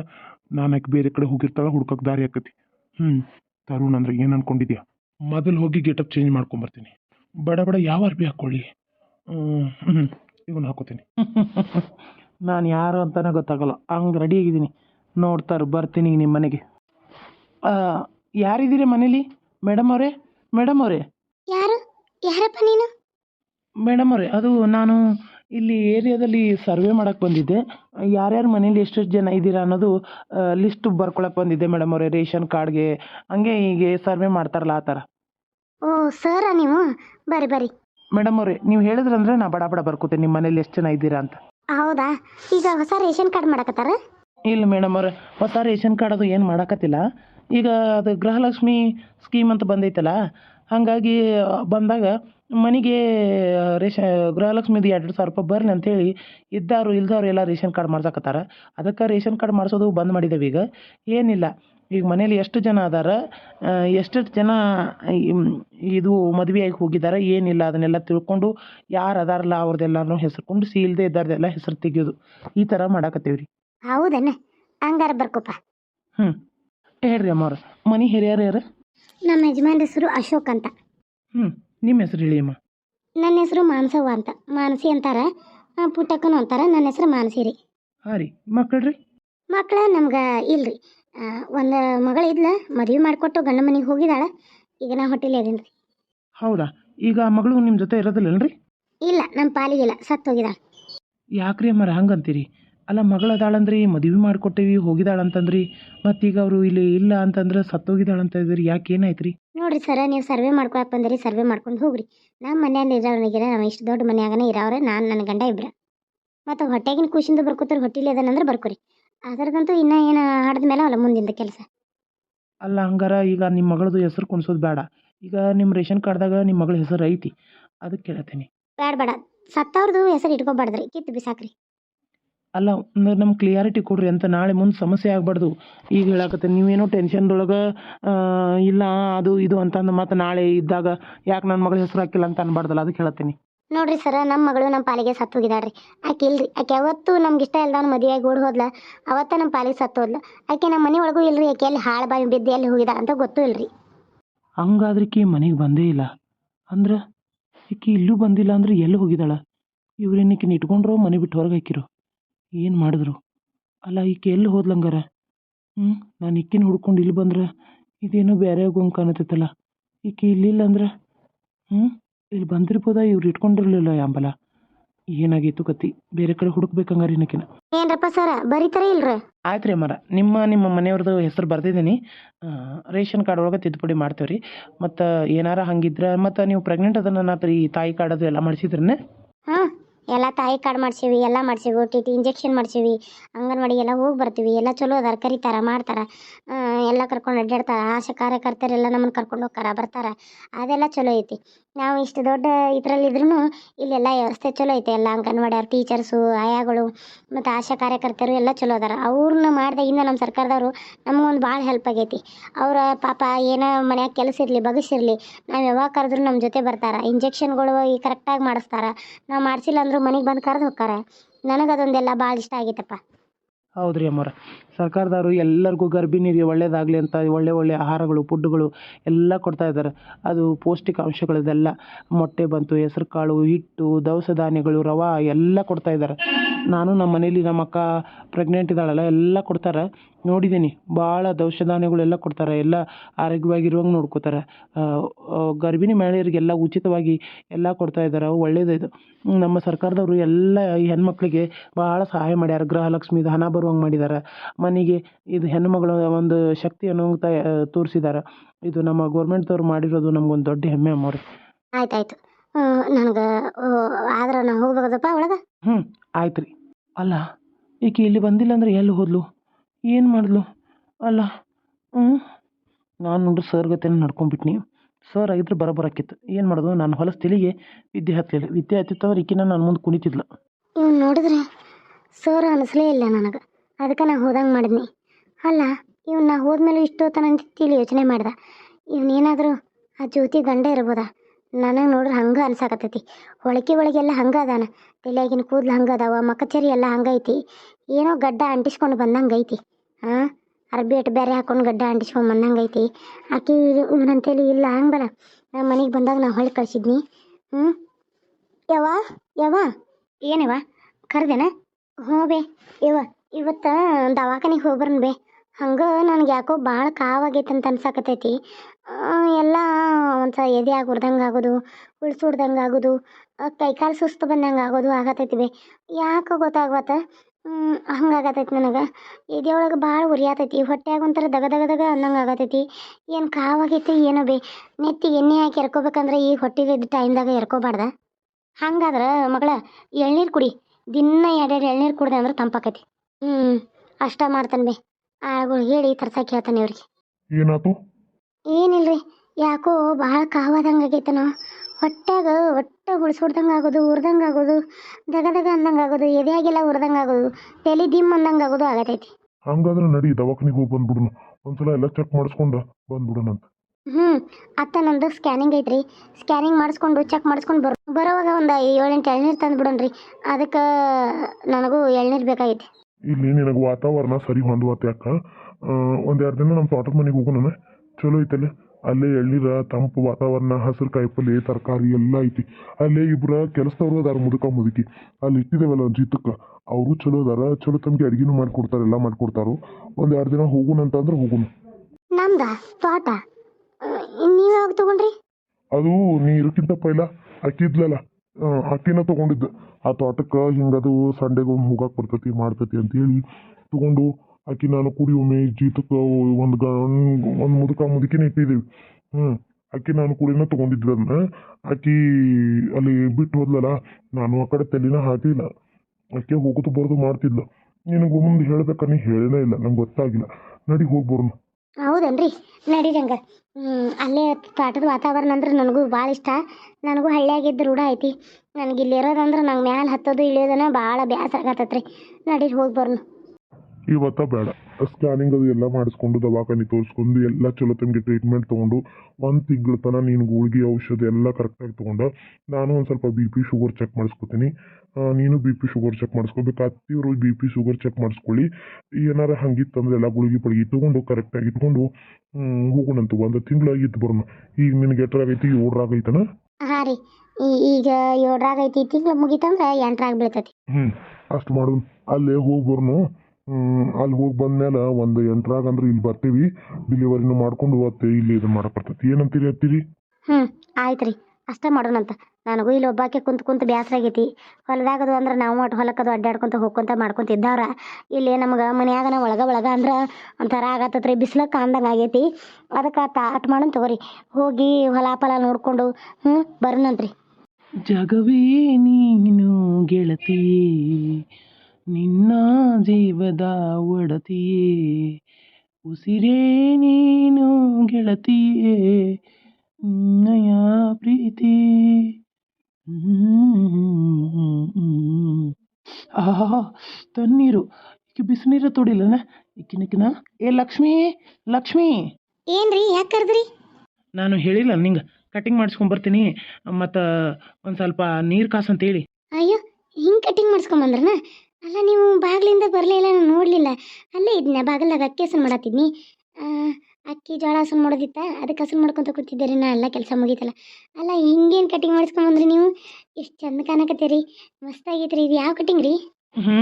ನಾನು ಆಕೆ ಬೇರೆ ಕಡೆ ಹೋಗಿರ್ತಾಳೆ ಹುಡ್ಕಕ್ಕೆ ದಾರಿ ಆಕತಿ. ಹ್ಞೂ ತರುಣ್ ಅಂದ್ರೆ ಏನು ಅನ್ಕೊಂಡಿದ್ಯಾ? ಮೊದಲು ಹೋಗಿ ಗೇಟಪ್ ಚೇಂಜ್ ಮಾಡ್ಕೊಂಬರ್ತೀನಿ. ಬಡ ಬಡ ಯಾವ ಅರ್ಬಿ ಹಾಕ್ಕೊಳ್ಳಿ? ಹ್ಞೂ ಇವನ್ನ ಹಾಕೋತೀನಿ. ನಾನು ಯಾರು ಅಂತಲೇ ಗೊತ್ತಾಗಲ್ಲ. ಹಂಗೆ ರೆಡಿ ಆಗಿದ್ದೀನಿ. ನೋಡ್ತಾರೆ ಬರ್ತೀನಿ ಈಗ ನಿಮ್ಮ ಮನೆಗೆ. ಆ, ಯಾರಿದ್ದೀರಿ ಮನೇಲಿ? ಮೇಡಮ್ ಅವರೇ? ಮೇಡಮ್ ಅವರೇ? ಯಾರು? ಯಾರಪ್ಪ ನೀನು? ಮೇಡಮ್ ಅವರೇ ಅದು ನಾನು ಇಲ್ಲಿ ಏರಿಯಾದಲ್ಲಿ ಸರ್ವೆ ಮಾಡಕ್ಕೆ ಬಂದಿದ್ದೆ. ಯಾರ್ಯಾರ ಮನೇಲಿ ಎಷ್ಟೆಷ್ಟು ಜನ ಇದ್ದೀರಾ ಅನ್ನೋದು ಲಿಸ್ಟ್ ಬರ್ಕೊಳಕ್ಕೆ ಬಂದಿದ್ದೆ ಮೇಡಮ್ ಅವರೇ ರೇಷನ್ ಕಾರ್ಡ್ಗೆ. ಹಂಗೆ ಹೀಗೆ ಸರ್ವೆ ಮಾಡ್ತಾರಲ್ಲ ಆ ಥರ. ಓ ಸರ ನೀವು? ಬರ್ರಿ ಬರ್ರಿ ಮೇಡಮ್ ಅವರೇ ನೀವು ಹೇಳಿದ್ರಂದ್ರೆ ನಾ ಬಡ ಬಡ ಬರ್ಕೋತೀನಿ ನಿಮ್ಮ ಮನೇಲಿ ಎಷ್ಟು ಜನ ಇದ್ದೀರಾ ಅಂತ. ಹೌದಾ? ಈಗ ಹೊಸ ರೇಷನ್ ಕಾರ್ಡ್ ಮಾಡಕತ್ತಾರ? ಇಲ್ಲ ಮೇಡಮ್ ಅವ್ರೆ ಹೊಸ ರೇಷನ್ ಕಾರ್ಡ್ ಅದು ಏನು ಮಾಡಕತ್ತಿಲ್ಲ. ಈಗ ಅದು ಗೃಹಲಕ್ಷ್ಮಿ ಸ್ಕೀಮ್ ಅಂತ ಬಂದೈತಲ್ಲ ಹಾಗಾಗಿ ಬಂದಾಗ ಮನೆಗೆ ರೇಷನ್ ಗೃಹಲಕ್ಷ್ಮಿದು ಎರಡು ಸಾವಿರ ರೂಪಾಯಿ ಬರಲಿ ಅಂತೇಳಿ ಇದ್ದವರು ಇಲ್ದವ್ರು ಎಲ್ಲ ರೇಷನ್ ಕಾರ್ಡ್ ಮಾಡ್ಸಕತ್ತಾರ. ಅದಕ್ಕೆ ರೇಷನ್ ಕಾರ್ಡ್ ಮಾಡಿಸೋದು ಬಂದ್ ಮಾಡಿದ್ದೇವೆ ಈಗ ಏನಿಲ್ಲ. ಈಗ ಮನೇಲಿ ಎಷ್ಟು ಜನ ಅದಾರ? ಎಷ್ಟೆಷ್ಟು ಜನ ಇದು ಆಗಿ ಹೋಗಿದ್ದಾರೆ ಏನಿಲ್ಲ ಅದನ್ನೆಲ್ಲ ತಿಳ್ಕೊಂಡು ಯಾರು ಅದಾರಲ್ಲ ಅವ್ರದ್ದೆಲ್ಲನೂ ಹೆಸರುಕೊಂಡು ಸೀಲ್ದೆ ಇದ್ದಾರ್ದೆಲ್ಲ ಹೆಸರು ತೆಗಿಯೋದು. ಈ ಥರ ಮಾಡಾಕತ್ತೀವಿ ರೀ ಹೌದನ. ಹಂಗಾರ ಬರ್ಕೋಪ ಹ್ಞೂ ಹೇಳ್ರಿ ಅವ್ರು ಮನೆ ಹಿರಿಯರು ಯಾರು? ನಮ್ಮ ಯಜಮಾನ್ ಹೆಸರು ಅಶೋಕ್ ಅಂತ. ಹ್ಞೂ ನಿಮ್ಮ ಹೆಸರು ಹೇಳಿ ಅಮ್ಮ. ನನ್ನ ಹೆಸರು ಮಾನಸವ್ವ ಅಂತ. ಮಾನಸಿ ಅಂತಾರ. ಆ, ಪುಟ್ಟಕ್ಕನು ಅಂತಾರ. ನನ್ನ ಹೆಸರು ಮಾನಸಿ ರೀ. ಹಾಂ ರೀ ಮಕ್ಕಳು ರೀ ಮಕ್ಕಳ ನಮ್ಗೆ ಇಲ್ರಿ. ಒಂದು ಮಗಳು ಇದ್ಲ ಮದುವೆ ಮಾಡಿಕೊಟ್ಟು ಗಂಡ ಮನೆಗೆ ಹೋಗಿದಾಳ ಈಗ ನಾ ಹೊಟ್ಟೆಲಿ ಅದೀನಿ ರೀ ಹೌದಾ? ಈಗ ಆ ಮಗಳು ನಿಮ್ಮ ಜೊತೆ ಇರೋದಿಲ್ಲಲ್ರಿ ಇಲ್ಲ ನಮ್ಮ ಪಾಲಿಗಿಲ್ಲ ಸತ್ತು ಹೋಗಿದಾಳ. ಯಾಕ್ರಿ ಅಮ್ಮರ ಹಂಗಂತೀರಿ? ಅಲ್ಲ ಮಗಳು ಅದಾಳಂದ್ರಿ ಮದುವೆ ಮಾಡಿಕೊಟ್ಟೇವಿ ಹೋಗಿದಾಳಂತಂದ್ರಿ ಮತ್ತೀಗ ಅವರು ಇಲ್ಲಿ ಇಲ್ಲ ಅಂತಂದ್ರೆ ಸತ್ತೋಗಿದಾಳಂತ ಇದ್ರಿ ಯಾಕೆ ಏನಾಯ್ತು ರೀ ನೋಡ್ರಿ ಸರ ನೀವು ಸರ್ವೆ ಮಾಡ್ಕೊಳಕ್ ಬಂದಿರಿ ಸರ್ವೆ ಮಾಡ್ಕೊಂಡು ಹೋಗ್ರಿ. ನಮ್ಮ ಮನೆಯಲ್ಲಿ ಇರೋನಿಗೆ ನಾವು ಇಷ್ಟು ದೊಡ್ಡ ಮನ್ಯಾಗನೇ ಇರೋವ್ರೆ ನಾನು ನನ್ನ ಗಂಡ ಇಬ್ರ. ಮತ್ತು ಹೊಟ್ಟೆಗಿನ ಖುಷಿಯಿಂದ ಬರ್ಕೋತಾರೆ ಹೊಟ್ಟಿಲಿ ಅದನಂದ್ರೆ ಬರ್ಕೊರಿ. ಅದರದಂತೂ ಇನ್ನ ಏನು ಹಾಡ್ದ ಮೇಲೆ ಅಲ್ಲ ಮುಂದಿಂದ ಕೆಲಸ? ಅಲ್ಲ ಹಂಗಾರ ಈಗ ನಿಮ್ಮ ಮಗಳದು ಹೆಸರು ಕುಣಿಸೋದು ಬೇಡ ಈಗ ನಿಮ್ಮ ರೇಷನ್ ಕಾರ್ಡ್ದಾಗ ನಿಮ್ಮ ಮಗಳ ಹೆಸರು ಐತಿ. ಅದಕ್ಕೆ ಕೇಳತ್ತೀನಿ. ಬೇಡ ಬೇಡ ಸತ್ತವ್ರದ್ದು ಹೆಸರು ಇಟ್ಕೋಬಾರ್ದ್ರಿ. ಕಿತ್ತು ಬಿಸಾಕ್ರಿ. ಅಲ್ಲ ನಮ್ಮ ಕ್ಲಿಯಾರಿಟಿ ಕೊಡ್ರಿ ಅಂತ ನಾಳೆ ಮುಂದೆ ಸಮಸ್ಯೆ ಆಗ್ಬಾರ್ದು. ಈಗ ಹೇಳಕತ್ತೆ ನೀವೇನೋ ಟೆನ್ಷನ್ದೊಳಗೆ ಇಲ್ಲ ಅದು ಇದು ಅಂತಂದು ಮತ್ತೆ ನಾಳೆ ಇದ್ದಾಗ ಯಾಕೆ ನನ್ನ ಮಗಳ ಹೆಸರು ಹಾಕಿಲ್ಲ ಅಂತ ಅನ್ಬಾರ್ದಲ್ಲ. ಅದಕ್ಕೆ ಹೇಳತ್ತೀನಿ. ನೋಡ್ರಿ ಸರ ನಮ್ಮ ಮಗಳು ನಮ್ಮ ಪಾಲಿಗೆ ಸತ್ತು ಹೋಗಿದಾಳ್ರಿ ಆಕೆ ಇಲ್ರಿ, ಆಕೆ ಯಾವತ್ತೂ ನಮ್ಗೆ ಇಷ್ಟ ಇಲ್ದವ್ನ ಮದುವೆಯಾಗಿ ಓಡ್ ಹೋದ್ಲ, ಅವತ್ತ ನಮ್ಮ ಪಾಲಿಗೆ ಸತ್ತು ಹೋದ್ಲ ಆಕೆ ನಮ್ಮ ಮನೆ ಒಳಗೂ ಇಲ್ರಿ, ಆಕೆ ಅಲ್ಲಿ ಹಾಳು ಬಾಯಿ ಬಿದ್ದೆ ಎಲ್ಲಿ ಹೋಗಿದ ಅಂತ ಗೊತ್ತೂ ಇಲ್ರಿ. ಹಂಗಾದ್ರಿಕಿ ಮನೆಗೆ ಬಂದೇ ಇಲ್ಲ. ಅಂದ್ರೆ ಈಕಿ ಇಲ್ಲೂ ಬಂದಿಲ್ಲ ಅಂದ್ರೆ ಎಲ್ಲಿ ಹೋಗಿದಾಳ? ಇವ್ರೇನು ಈಕಿನ ಇಟ್ಕೊಂಡ್ರೋ ಮನೆ ಬಿಟ್ಟು ಹೊರಗೆ ಹಾಕಿರೋ? ಏನು ಮಾಡಿದ್ರು? ಅಲ್ಲ, ಈಕೆ ಎಲ್ಲಿ ಹೋದ್ಲಂಗಾರ? ಹ್ಞೂ ನಾನು ಈಕಿನ ಹುಡ್ಕೊಂಡು ಇಲ್ಲಿ ಬಂದ್ರೆ ಇದೇನೋ ಬೇರೆ ಹೋಗಂಗೆ ಕಾಣತೈತಲ್ಲ ಈಕೆ ಇಲ್ಲಿಲ್ಲ ಅಂದ್ರೆ ಹ್ಞೂ ಇಲ್ಲಿ ಬಂದಿರ್ಬೋದ? ಇವ್ರು ಇಟ್ಕೊಂಡಿರ್ಲಿಲ್ಲ ಯಾಂಬಲ ಏನಾಗಿತ್ತು ಕತ್ತಿ? ಬೇರೆ ಕಡೆ ಹುಡುಕ್ಬೇಕಂಗಾರ ಇನ್ನಕಿನ ಏನ್ರಪ್ಪ ಸರ ಬರೀತಾರ ಇಲ್ರ? ಆಯ್ತ್ರಿ ಅಮ್ಮರ ನಿಮ್ಮ ನಿಮ್ಮ ಮನೆಯವ್ರದ್ದು ಹೆಸರು ಬರ್ದಿದ್ದೀನಿ. ರೇಷನ್ ಕಾರ್ಡ್ ಒಳಗೆ ತಿದ್ದುಪಡಿ ಮಾಡ್ತೇವ್ರಿ. ಮತ್ತು ಏನಾರ ಹಂಗಿದ್ರೆ ಮತ್ತು ನೀವು ಪ್ರೆಗ್ನೆಂಟ್ ಅದನ್ನ ರೀ ತಾಯಿ ಕಾರ್ಡ್ ಅದು ಎಲ್ಲ ಮಾಡಿಸಿದ್ರನೆ? ಹಾಂ. ಎಲ್ಲ ತಾಯಿ ಕಾರ್ಡ್ ಮಾಡ್ಸೀವಿ, ಎಲ್ಲ ಮಾಡ್ಸೀವಿ ಟಿ ಟಿ ಇಂಜೆಕ್ಷನ್ ಮಾಡ್ಸೀವಿ, ಅಂಗನವಾಡಿ ಎಲ್ಲ ಹೋಗಿ ಬರ್ತೀವಿ, ಎಲ್ಲ ಚಲೋ ಅದಾರ, ಕರೀತಾರ, ಮಾಡ್ತಾರ ಎಲ್ಲ ಕರ್ಕೊಂಡು ಅಡ್ಡಾಡ್ತಾರೆ ಆಶಾ ಕಾರ್ಯಕರ್ತರೆಲ್ಲ ನಮ್ಮನ್ನು ಕರ್ಕೊಂಡು ಹೋಗ್ತಾರ, ಬರ್ತಾರೆ, ಅದೆಲ್ಲ ಚಲೋ ಐತಿ. ನಾವು ಇಷ್ಟು ದೊಡ್ಡ ಇದರಲ್ಲಿದ್ರೂ ಇಲ್ಲೆಲ್ಲ ವ್ಯವಸ್ಥೆ ಚಲೋ ಐತೆ, ಎಲ್ಲ ಅಂಗನವಾಡಿ ಅವ್ರ ಟೀಚರ್ಸು, ಆಯಾಗಳು ಮತ್ತು ಆಶಾ ಕಾರ್ಯಕರ್ತರು ಎಲ್ಲ ಚಲೋ ಅದಾರ. ಅವ್ರನ್ನ ಮಾಡ್ದಾಗಿಂದ ನಮ್ಮ ಸರ್ಕಾರದವರು ನಮಗೊಂದು ಭಾಳ ಹೆಲ್ಪ್ ಆಗೈತಿ. ಅವರ ಪಾಪ ಏನೋ ಮನ್ಯಾಗ ಕೆಲಸ ಇರಲಿ ಬಗಸಿರಲಿ ನಾವು ಯಾವಾಗ ಕರೆದ್ರು ನಮ್ಮ ಜೊತೆ ಬರ್ತಾರ, ಇಂಜೆಕ್ಷನ್ಗಳು ಈ ಕರೆಕ್ಟಾಗಿ ಮಾಡಿಸ್ತಾರೆ, ನಾವು ಮಾಡಿಸಿಲ್ಲ ಅಂದ್ರೂ ಮನೆಗೆ ಬಂದು ಕರೆದು ಹೋಗ್ತಾರೆ ನನಗೆ ಅದೊಂದೆಲ್ಲ ಭಾಳ ಇಷ್ಟ ಆಗೈತಪ್ಪ ಹೌದ್ರಿ ಅಮ್ಮರ ಸರ್ಕಾರದವರು ಎಲ್ಲರಿಗೂ ಗರ್ಭಿಣಿಯರಿಗೆ ಒಳ್ಳೇದಾಗಲಿ ಅಂತ ಒಳ್ಳೆ ಒಳ್ಳೆ ಆಹಾರಗಳು ಫುಡ್ಡುಗಳು ಎಲ್ಲ ಕೊಡ್ತಾ ಇದ್ದಾರೆ. ಅದು ಪೌಷ್ಟಿಕಾಂಶಗಳದೆಲ್ಲ. ಮೊಟ್ಟೆ ಬಂತು ಹೆಸ್ರು ಕಾಳು ಹಿಟ್ಟು, ದವಸ ಧಾನ್ಯಗಳು, ರವೆ ಎಲ್ಲ ಕೊಡ್ತಾ ಇದ್ದಾರೆ. ನಾನು ನಮ್ಮ ಮನೇಲಿ ನಮ್ಮ ಅಕ್ಕ ಪ್ರೆಗ್ನೆಂಟ್ ಇದ್ದಾಳಲ್ಲ, ಎಲ್ಲ ಕೊಡ್ತಾರೆ. ನೋಡಿದ್ದೀನಿ, ಭಾಳ ದವಸ ಧಾನ್ಯಗಳೆಲ್ಲ ಕೊಡ್ತಾರೆ. ಎಲ್ಲ ಆರೋಗ್ಯವಾಗಿರುವಂಗೆ ನೋಡ್ಕೋತಾರೆ. ಗರ್ಭಿಣಿ ಮಹಿಳೆಯರಿಗೆಲ್ಲ ಉಚಿತವಾಗಿ ಎಲ್ಲ ಕೊಡ್ತಾ ಇದ್ದಾರೆ. ಒಳ್ಳೇದು ಇದು. ನಮ್ಮ ಸರ್ಕಾರದವರು ಎಲ್ಲ ಹೆಣ್ಮಕ್ಳಿಗೆ ಭಾಳ ಸಹಾಯ ಮಾಡ್ಯಾರ. ಗೃಹಲಕ್ಷ್ಮಿದು ಹಣ ಬರುವಂಗೆ ಮಾಡಿದ್ದಾರೆ ಮನೆಗೆ ಇದು ಹೆಣ್ಣುಮಗಳ ಒಂದು ಶಕ್ತಿಯನ್ನು ಅನ್ನೋಂತ ತೋರಿಸಿದ್ದಾರೆ. ಇದು ನಮ್ಮ ಗೌರ್ಮೆಂಟ್ದವ್ರು ಮಾಡಿರೋದು ನಮ್ಗೊಂದು ದೊಡ್ಡ ಹೆಮ್ಮೆ ಅಮ್ಮವ್ರೆ ಆಯ್ತು ಆಯ್ತು ನನಗೆ ಆದ್ರೆ ನಾನು ಹೋಗ್ಬೇಕದಪ್ಪ ಒಳಗೆ? ಹ್ಞೂ ಆಯ್ತು ರೀ ಅಲ್ಲ ಈಕೆ ಇಲ್ಲಿ ಬಂದಿಲ್ಲ ಅಂದ್ರೆ ಎಲ್ಲಿ ಹೋದ್ಲು? ಏನು ಮಾಡಿದ್ಲು? ಅಲ್ಲ ಹ್ಞೂ ನಾನು ನೋಡ್ರಿ ಸರ್ ಗತೆ ನಡ್ಕೊಂಡ್ಬಿಟ್ನಿ ಸರ್ ಆಗಿದ್ರೆ ಬರಬರಕ್ಕಿತ್ತು ಏನು ಮಾಡೋದು? ನಾನು ಹೊಲಸ ತಿಳಿಗೆ ವಿದ್ಯೆ ಹತ್ತಲಿಲ್ಲ ವಿದ್ಯೆ ಹತ್ತಿತ್ತಂದ್ರೆ ಈಕಿನ ನಾನು ಮುಂದೆ ಕುಣಿತಿದ್ಲು. ಇವ್ನು ನೋಡಿದ್ರೆ ಸರ್ ಅನಿಸ್ಲೇ ಇಲ್ಲ ನನಗೆ. ಅದಕ್ಕೆ ನಾ ಹೋದಂಗೆ ಮಾಡಿದ್ನಿ. ಅಲ್ಲ, ಇವ್ನು ನಾ ಹೋದ್ಮೇಲೆ ಅಂತ ತಿಳಿ ಯೋಚನೆ ಮಾಡ್ದೆ. ಇವನೇನಾದರೂ ಆ ಜ್ಯೋತಿ ಗಂಡ ಇರ್ಬೋದ? ನನಗೆ ನೋಡ್ರೆ ಹಂಗೆ ಅನ್ಸಾಕತ್ತೈತಿ. ಒಳಗೆ ಒಳಗೆಲ್ಲ ಹಂಗೆ ಅದಾನ. ತಲೆಯಾಗಿನ ಕೂದಲು ಹಂಗೆ ಅದಾವ ಮಕಚೇರಿ ಎಲ್ಲ ಹಂಗೈತಿ ಏನೋ ಗಡ್ಡ ಅಂಟಿಸ್ಕೊಂಡು ಬಂದಂಗೆ ಐತಿ. ಹಾಂ ಅರ್ಬಿ ಅಟ್ ಬೇರೆ ಹಾಕೊಂಡು ಗಡ್ಡ ಅಂಟಿಸ್ಕೊಂಡು ಬಂದಂಗೆ ಐತಿ. ಆಕಿ ಇವನಂತೇಳಿ ಇಲ್ಲ ಹಂಗಲ್ಲ. ನಮ್ಮ ಮನೆಗೆ ಬಂದಾಗ ನಾ ಹೊಳೆ ಕಳಿಸಿದ್ನಿ. ಹ್ಞೂ ಯವ್ವ ಯವ್ವ. ಏನವ ಕರ್ದೇನ? ಹ್ಞೂ ಬೇ ಇವ ಇವತ್ತು ದವಾಖಾನಿಗೆ ಹೋಗ್ಬರ್ನ್ ಬೇ. ಹಂಗೆ ನನಗೆ ಯಾಕೋ ಭಾಳ ಕಾವಾಗೈತೆ ಅಂತ ಅನ್ಸಾಕತೈತಿ ಎಲ್ಲ ಒಂಥರ ಎದೆ ಆಗುರ್ದಂಗೆ ಆಗೋದು ಉಳ್ಸುಡ್ದಂಗೆ ಆಗೋದು ಕೈಕಾಲು ಸುಸ್ತು ಬಂದಂಗೆ ಆಗೋದು ಆಗತೈತಿ ಬೇ. ಯಾಕೆ ಗೊತ್ತಾಗ್ವತ್ತ? ಹಂಗಾಗತೈತಿ ನನಗೆ. ಎದೆ ಭಾಳ ಉರಿಯಾತೈತಿ ಹೊಟ್ಟೆಯಾಗ ಒಂಥರ ದಗ ದಗ ದಗ ಅನ್ನಂಗೆ ಆಗತೈತಿ. ಏನು ಕಾವಾಗೈತಿ ಏನೋ ಬೇ. ನೆತ್ತಿ ಎಣ್ಣೆ ಹಾಕಿ ಎರ್ಕೋಬೇಕಂದ್ರೆ ಈ ಹೊಟ್ಟಿಲಿದ್ದ ಟೈಮ್ದಾಗ ಎರ್ಕೋಬಾರ್ದ. ಹಂಗಾದ್ರೆ ಮಗಳ ಎಳ್ನೀರು ಕುಡಿ. ದಿನ ಎರಡೆರಡು ಎಳ್ನೀರು ಕುಡ್ದೆ ಅಂದ್ರೆ ತಂಪಾಕೈತಿ. ಹ್ಞೂ ಅಷ್ಟ ಮಾಡ್ತಾನೆ ಬಿ. ಆಳುಗಳು ಹೇಳಿ ತರ್ಸಕ್ಕೆ ಹೇಳ್ತಾನೆ ಇವ್ರಿಗೆ. ಏನಾತು? ಏನಿಲ್ರಿ ಯಾಕೋ ಭಾಳ ಕಾವಾದಂಗೆ ಆಗೈತನೋ ಹೊಟ್ಯಾಗ ಹೊಟ್ಟೆ ಹುಳ್ಸುಡ್ದಂಗೆ ಆಗೋದು ಉರ್ದಂಗೆ ಆಗೋದು ದಗ ಅಂದಂಗ ಆಗೋದು ಎದೆಯಾಗೆಲ್ಲ ಉರ್ದಂಗೆ ಆಗೋದು ತಲೆ ದಿಮ್ ಅಂದಂಗ ಆಗೋದು ಆಗತೈತಿ. ಹಂಗಾದ್ರೆ ನಡಿ ದವಾಖಾನಿಗೆ ಹೋಗಿ ಬಂದ್ಬಿಡೋಣ ಒಂದ್ಸಲ ಎಲ್ಲ ಚೆಕ್ ಮಾಡಿಸ್ಕೊಂಡು ಬಂದ್ಬಿಡೋಣಂತ ಹ್ಮ್ ಅತ್ತ ನಂದು ಸ್ಕ್ಯಾನಿಂಗ್ ಐತ್ರಿ. ಸ್ಕ್ಯಾನಿಂಗ್ ಮಾಡಿಸ್ಕೊಂಡು ಚೆಕ್ ಮಾಡಿಸ್ಕೊಂಡು ಬರೋ ಬರೋವಾಗ ಒಂದು ಏಳೆಂಟು ಎಳ್ನೀರು ತಂದು ಬಿಡೋಣ್ರಿ ಅದಕ್ಕೆ ನನಗೂ ಎಳ್ನೀರು ಬೇಕಾಗೈತಿ. ಇಲ್ಲಿ ನಿನಗೆ ವಾತಾವರಣ ಸರಿ ಹೊಂದುವತ್ತೆ ಅಕ್ಕ ಒಂದೆರಡು ಎರಡು ದಿನ ನಮ್ಮ ತೋಟದ ಮನೆಗೆ ಹೋಗೋಣ ಚಲೋ ಐತಲ್ಲ ಅಲ್ಲೇ ಎಳ್ನೀರ ತಂಪು ವಾತಾವರಣ ಹಸಿರು ಕಾಯಿಪಲ್ಲೆ ತರಕಾರಿ ಎಲ್ಲ ಐತಿ. ಅಲ್ಲೇ ಇಬ್ಬರ ಕೆಲಸದವ್ರು ಅದಾರ ಮುದುಕ ಮುದುಕಿ. ಅಲ್ಲಿ ಇಟ್ಟಿದ್ದೇವಲ್ಲ ಒಂದು ಜಿತ್ತಕ್ಕೆ ಅವರು ಚಲೋ ಅದಾರ. ಚಲೋ ತಮಗೆ ಅಡುಗೆನೂ ಮಾಡಿಕೊಡ್ತಾರೆ ಎಲ್ಲ ಮಾಡಿಕೊಡ್ತಾರೋ. ಒಂದು ಎರಡು ದಿನ ಹೋಗೋಣ ಅಂತಂದ್ರೆ ಹೋಗೋಣ. ನಮ್ದ? ತೋಟ? ನೀವು ಯಾವಾಗ ತೊಗೊಂಡ್ರಿ? ಅದು ನೀ ಇರೋಕ್ಕಿಂತ ಪೈಲ ಅಕ್ಕಿದ್ಲಲ್ಲ ಅಕ್ಕಿನ ತೊಗೊಂಡಿದ್ದು. ಆ ತೋಟಕ್ಕೆ ಹಿಂಗದು ಸಂಡೆಗೊಮ್ಮೆ ಹೋಗಕ್ಕೆ ಬರ್ತೈತಿ, ಮಾಡ್ತೈತಿ ಅಂತೇಳಿ ತೊಗೊಂಡು ಆಕಿ ನಾನು ಕುಡಿ ಒಮ್ಮೆ ಜೀತಕ್ಕೆ ಒಂದು ಗ, ಒಂದು ಮುದುಕ ಮುದುಕಿನ ಇಟ್ಟಿದ್ದೀವಿ ಹ್ಞೂ ಆಕಿ ನಾನು ಕುಡಿನ ತೊಗೊಂಡಿದ್ವಿ ಅದನ್ನ. ಆಕಿ ಅಲ್ಲಿ ಬಿಟ್ಟು ಹೋದ್ಲಲ್ಲ, ನಾನು ಆ ಕಡೆ ತಲೆನ ಹಾಕಿಲ್ಲ ಆಕೆ ಹೋಗೋದು ಬರೋದು ಮಾಡ್ತಿದ್ಲು. ನಿನಗೆ ಮುಂದೆ ಹೇಳ್ಬೇಕ, ನೀ ಇಲ್ಲ, ನಂಗೆ ಗೊತ್ತಾಗಿಲ್ಲ. ನಡಿ ಹೋಗಿ ಹೌದನ್ರಿ? ನಡೀರಿ ಹಂಗ. ಅಲ್ಲೇ ತೋಟದ ವಾತಾವರಣ ಅಂದ್ರೆ ನನಗೂ ಭಾಳ ಇಷ್ಟ. ನನಗೂ ಹಳ್ಳಿಯಾಗಿದ್ದು ರೂಢ ಐತಿ. ನನಗೆ ಇಲ್ಲಿರೋದಂದ್ರೆ ನಂಗೆ ಮ್ಯಾಲೆ ಹತ್ತೋದು ಇಳಿಯೋದನ್ನ ಭಾಳ ಬೇಸರ ಆಗತ್ತೈತ್ರಿ ನಡೀರಿ ಹೋಗಿ ಬರ್ನು. ಬೇಡ. ಸ್ಕ್ಯಾನಿಂಗ್ ಅದು ಎಲ್ಲ ಮಾಡಿಸ್ಕೊಂಡು ದವಾಖಾನೆ ತೋರಿಸ್ಕೊಂಡು ಎಲ್ಲ ಚಲೋ ತಮಗೆ ಟ್ರೀಟ್ಮೆಂಟ್ ತೊಗೊಂಡು ಒಂದು ತಿಂಗಳ ತನಕ ನೀನು ಗುಳಿಗೆ ಔಷಧ ಎಲ್ಲ ಕರೆಕ್ಟಾಗಿ ತೊಗೊಂಡು ನಾನು ಒಂದು ಸ್ವಲ್ಪ ಬಿ ಪಿ ಶುಗರ್ ಚೆಕ್ ಮಾಡಿಸ್ಕೊತೀನಿ. ನೀನು ಬಿ ಪಿ ಶುಗರ್ ಚೆಕ್ ಮಾಡಿಸ್ಕೋಬೇಕು. ಅತ್ತಿಯವರು ಬಿ ಪಿ ಶುಗರ್ ಚೆಕ್ ಮಾಡಿಸ್ಕೊಳ್ಳಿ. ಏನಾರ ಹಂಗಿತ್ತಂದ್ರೆ ಎಲ್ಲ ಗುಳಿಗೆ ಪಳಿಗೆ ತೊಗೊಂಡು ಕರೆಕ್ಟಾಗಿ ಇಟ್ಕೊಂಡು ಹೋಗೋಣ ಹೋಗೋಣಂತ ಒಂದು ತಿಂಗಳಾಗಿ ಇದ್ದು ಬರೋಣ. ಈಗ ನಿನಗೆ ಎಟ್ರ ಆಗೈತಿ? ಹಾಂ ರೀ. ಈಗ ಏಳರಾಗ ಐತಿ ತಿಂಗಳು ಮುಗಿತಂದ್ರೆ ಎಂಟರಾಗ ಬೀಳ್ತೈತಿ. ಹ್ಞೂ ಅಷ್ಟು ಮಾಡೋಣ ಅಲ್ಲೇ ಹೋಗಿ ಅಲ್ಲಿ ಹೋಗಿ ಬಂದ್ಮೇಲೆ ಒಂದು ಎಂಟ್ರಾಗ ಅಂದ್ರೆ ಇಲ್ಲಿ ಬರ್ತೀವಿ. ಡಿಲಿವರಿನು ಮಾಡ್ಕೊಂಡು ಹೋಗ್ತೇವೆ ಇಲ್ಲಿ ಇದು ಮಾಡಕ್ ಬರ್ತೈತಿ. ಏನಂತೀರಿ ಹೇಳ್ತೀರಿ ಹ್ಞೂ ಆಯ್ತು ರೀ. ಅಷ್ಟೇ ಮಾಡೋಣಂತ. ನನಗೂ ಇಲ್ಲಿ ಒಬ್ಬಾಕೆ ಕುಂತ ಕುಂತ ಬೇಸರ ಆಗೈತಿ. ಹೊಲದಾಗದು ಅಂದ್ರೆ ನಾವು ಒಟ್ಟು ಹೊಲಕ್ಕದು ಅಡ್ಡಾಡ್ಕೊಂತ ಹೋಗ್ಕೊಂತ ಮಾಡ್ಕೊಂತ ಇದ್ದವ್ರ. ಇಲ್ಲಿ ನಮ್ಗೆ ಮನ್ಯಾಗನ ಒಳಗ ಒಳಗ ಅಂದ್ರೆ ಒಂಥರ ಆಗತ್ತತ್ರಿ. ಬಿಸಿಲಕ್ಕೆ ಕಾಣ್ದಂಗೆ ಆಗೈತಿ. ಅದಕ್ಕೆ ತಾಟ್ ಮಾಡೋಣ ತಗೋರಿ. ಹೋಗಿ ಹೊಲ ಫಲ ನೋಡ್ಕೊಂಡು ಹ್ಞೂ ಬರ್ನಂತ್ರಿ ಜಗವೇ ನೀನು ಗೆಳತಿಯೇ ನಿನ್ನ ಜೀವದ ಒಡತಿಯೇ ಉಸಿರೇ ನೀನು ಗೆಳತಿಯೇ ನಿನ್ನಯ ಪ್ರೀತಿ. ಆಹಾ ತಣ್ಣೀರು. ಈಕೆ ಬಿಸಿನೀರು ತೊಡಿಲ್ಲನ? ಈಕಿನಕಿನ ಏ ಲಕ್ಷ್ಮಿ ಲಕ್ಷ್ಮಿ. ಏನ್ರಿ ಯಾಕೆ ಕರೆದ್ರಿ? ನಾನು ಹೇಳಿಲ್ಲ ನಿಂಗೆ ಕಟಿಂಗ್ ಮಾಡಿಸ್ಕೊಂಬರ್ತೀನಿ ಮತ್ತು ಒಂದು ಸ್ವಲ್ಪ ನೀರು ಕಾಸು ಅಂತೇಳಿ ಅಯ್ಯೋ ಹಿಂಗೆ ಕಟಿಂಗ್ ಮಾಡಿಸ್ಕೊಂಬಂದ್ರನ ಅಲ್ಲ, ನೀವು ಬಾಗಿಲಿಂದ ಬರಲಿಲ್ಲ ನಾನು ನೋಡಲಿಲ್ಲ. ಅಲ್ಲೇ ಇದನ್ನ ಬಾಗಿಲ್ದಾಗ ಅಕ್ಕಿ ಹಸನ್ ಮಾಡತ್ತಿದ್ನಿ ಅಕ್ಕಿ ಜೋಳ ಹಸನ್ ಮಾಡೋದಿತ್ತ? ಅದಕ್ಕೆ ಹಸನ್ ಮಾಡ್ಕೊತ ಕೂತಿದ್ದೀರಿ ನಾ ಎಲ್ಲ ಕೆಲಸ ಮುಗೀತಲ್ಲ. ಅಲ್ಲ, ಹಿಂಗೇನು ಕಟಿಂಗ್ ಮಾಡಿಸ್ಕೊಂಬಂದ್ರಿ ನೀವು? ಎಷ್ಟು ಚಂದ ಕಾಣಕತ್ತೀರಿ ಮಸ್ತ್ ರೀ, ಇದು ಯಾವ ಕಟಿಂಗ್ ರೀ? ಹ್ಞೂ